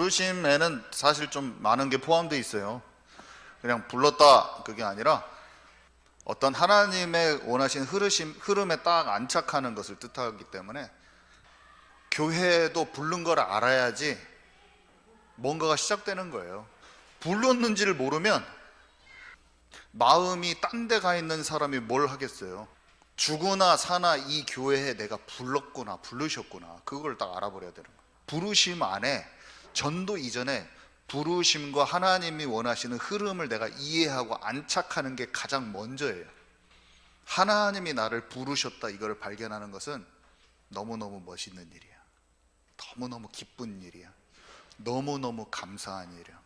부르심에는 사실 좀 많은 게 포함되어 있어요. 그냥 불렀다 그게 아니라 어떤 하나님의 원하신 흐르심, 흐름에 딱 안착하는 것을 뜻하기 때문에 교회도 부른 걸 알아야지 뭔가가 시작되는 거예요. 불렀는지를 모르면 마음이 딴 데 가 있는 사람이 뭘 하겠어요? 죽으나 사나 이 교회에 내가 불렀구나, 부르셨구나. 그걸 딱 알아버려야 되는 거예요. 부르심 안에 전도 이전에 부르심과 하나님이 원하시는 흐름을 내가 이해하고 안착하는 게 가장 먼저예요. 하나님이 나를 부르셨다 이걸 발견하는 것은 너무너무 멋있는 일이야. 너무너무 기쁜 일이야. 너무너무 감사한 일이야.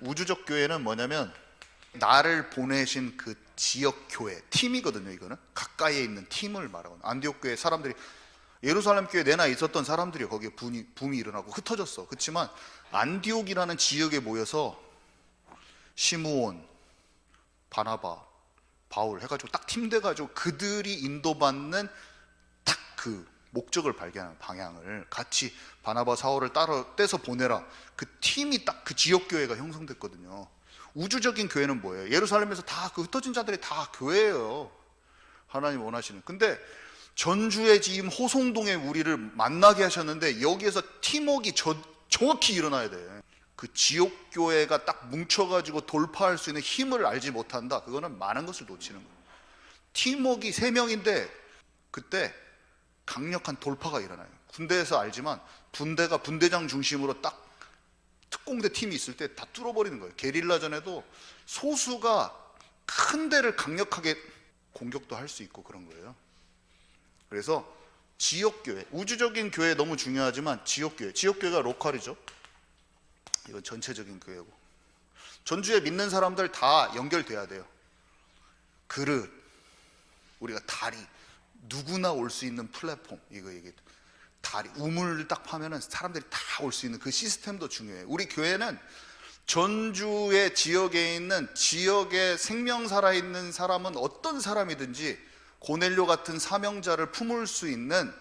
우주적 교회는 뭐냐면 나를 보내신 그 지역 교회 팀이거든요. 이거는 가까이에 있는 팀을 말하고 안디옥 교회 사람들이 예루살렘 교회 내나 있었던 사람들이 거기에 붐이, 붐이 일어나고 흩어졌어. 그렇지만 안디옥이라는 지역에 모여서 시므온, 바나바, 바울 해가지고 딱 팀돼가지고 그들이 인도받는 딱 그 목적을 발견하는 방향을 같이 바나바 사울을 따로 떼서 보내라. 그 팀이 딱 그 지역 교회가 형성됐거든요. 우주적인 교회는 뭐예요? 예루살렘에서 다 그 흩어진 자들이 다 교회예요. 하나님 원하시는. 근데 전주의 지임 호송동에 우리를 만나게 하셨는데 여기에서 저- 정확히 일어나야 돼. 그 지역 교회가 딱 뭉쳐가지고 돌파할 수 있는 힘을 알지 못한다. 그거는 많은 것을 놓치는 거예요. 팀워크가 세 명인데 그때 강력한 돌파가 일어나요. 군대에서 알지만 분대가 분대장 중심으로 딱 특공대 팀이 있을 때 다 뚫어버리는 거예요. 게릴라전에도 소수가 큰 데를 강력하게 공격도 할 수 있고 그런 거예요. 그래서 지역 교회, 우주적인 교회 너무 중요하지만 지역 교회, 지역 교회가 로컬이죠. 이건 전체적인 교회고. 전주에 믿는 사람들 다 연결돼야 돼요. 그릇, 우리가 다리, 누구나 올 수 있는 플랫폼 이거 얘기. 다리 우물을 딱 파면은 사람들이 다 올 수 있는 그 시스템도 중요해요. 우리 교회는 전주의 지역에 있는 지역에 생명 살아 있는 사람은 어떤 사람이든지 고넬료 같은 사명자를 품을 수 있는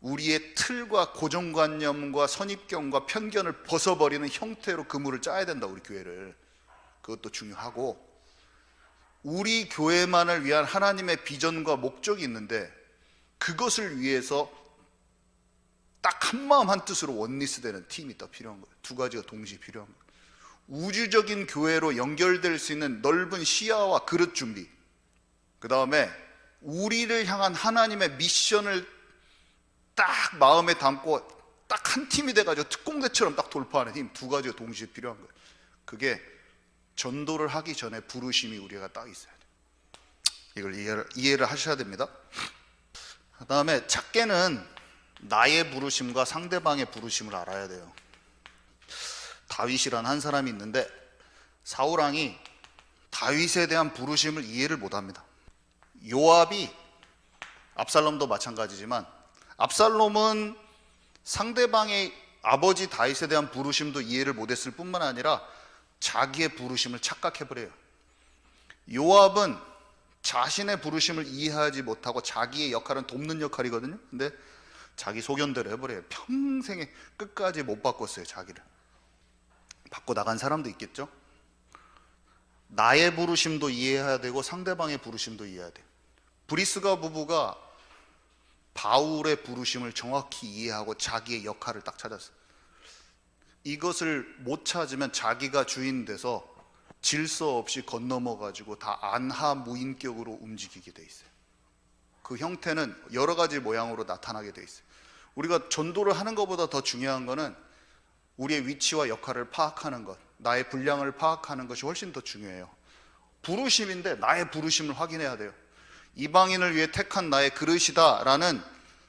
우리의 틀과 고정관념과 선입견과 편견을 벗어버리는 형태로 그물을 짜야 된다 우리 교회를 그것도 중요하고 우리 교회만을 위한 하나님의 비전과 목적이 있는데 그것을 위해서 딱 한 마음 한 뜻으로 원리스 되는 팀이 더 필요한 거예요. 두 가지가 동시에 필요한 거예요. 우주적인 교회로 연결될 수 있는 넓은 시야와 그릇 준비. 그 다음에 우리를 향한 하나님의 미션을 딱 마음에 담고 딱 한 팀이 돼가지고 특공대처럼 딱 돌파하는 힘 두 가지가 동시에 필요한 거예요. 그게 전도를 하기 전에 부르심이 우리가 딱 있어야 돼요. 이걸 이해를, 이해를 하셔야 됩니다. 그 다음에 작게는 나의 부르심과 상대방의 부르심을 알아야 돼요. 다윗이란 한 사람이 있는데 사울왕이 다윗에 대한 부르심을 이해를 못합니다. 요압이 압살롬도 마찬가지지만 압살롬은 상대방의 아버지 다윗에 대한 부르심도 이해를 못했을 뿐만 아니라 자기의 부르심을 착각해 버려요. 요압은 자신의 부르심을 이해하지 못하고 자기의 역할은 돕는 역할이거든요. 근데 자기 소견대로 해버려요. 평생에 끝까지 못 바꿨어요, 자기를. 바꿔 나간 사람도 있겠죠? 나의 부르심도 이해해야 되고 상대방의 부르심도 이해해야 돼. 브리스가 부부가 바울의 부르심을 정확히 이해하고 자기의 역할을 딱 찾았어요. 이것을 못 찾으면 자기가 주인 돼서 질서 없이 건너머 가지고 다 안하 무인격으로 움직이게 돼 있어요. 그 형태는 여러 가지 모양으로 나타나게 돼 있어요. 우리가 전도를 하는 것보다 더 중요한 거는 우리의 위치와 역할을 파악하는 것, 나의 분량을 파악하는 것이 훨씬 더 중요해요. 부르심인데 나의 부르심을 확인해야 돼요. 이방인을 위해 택한 나의 그릇이다라는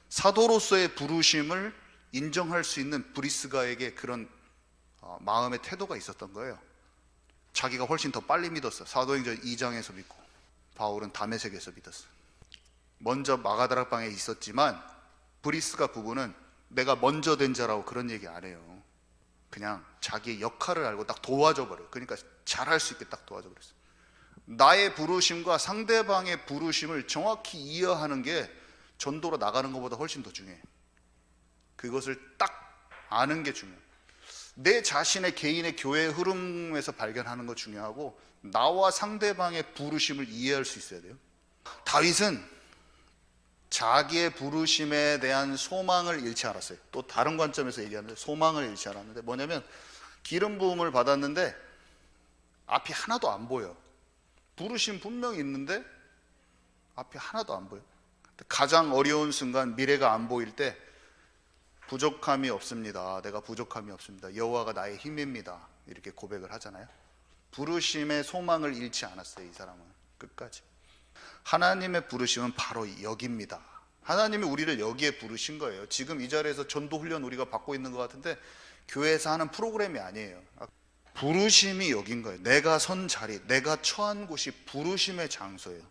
사도로서의 부르심을 인정할 수 있는 브리스가에게 그런 어, 마음의 태도가 있었던 거예요. 자기가 훨씬 더 빨리 믿었어. 사도행전 2장에서 믿고 바울은 다메섹에서 믿었어. 먼저 마가다락방에 있었지만 브리스가 부부는 내가 먼저 된 자라고 그런 얘기 안 해요. 그냥 자기의 역할을 알고 딱 도와줘 버려. 그러니까 잘할 수 있게 딱 도와줘 버렸어. 나의 부르심과 상대방의 부르심을 정확히 이해하는 게 전도로 나가는 것보다 훨씬 더 중요해. 그것을 딱 아는 게 중요해. 내 자신의 개인의 교회 흐름에서 발견하는 거 중요하고 나와 상대방의 부르심을 이해할 수 있어야 돼요. 다윗은 자기의 부르심에 대한 소망을 잃지 않았어요. 또 다른 관점에서 얘기하는데 소망을 잃지 않았는데 뭐냐면 기름 부음을 받았는데 앞이 하나도 안 보여. 부르심 분명히 있는데 앞이 하나도 안 보여. 가장 어려운 순간 미래가 안 보일 때 부족함이 없습니다. 내가 부족함이 없습니다. 여호와가 나의 힘입니다. 이렇게 고백을 하잖아요. 부르심의 소망을 잃지 않았어요. 이 사람은 끝까지. 하나님의 부르심은 바로 여기입니다. 하나님이 우리를 여기에 부르신 거예요. 지금 이 자리에서 전도 훈련 우리가 받고 있는 것 같은데 교회에서 하는 프로그램이 아니에요. 부르심이 여긴 거예요. 내가 선 자리, 내가 처한 곳이 부르심의 장소예요.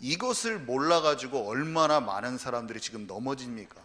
이것을 몰라가지고 얼마나 많은 사람들이 지금 넘어집니까?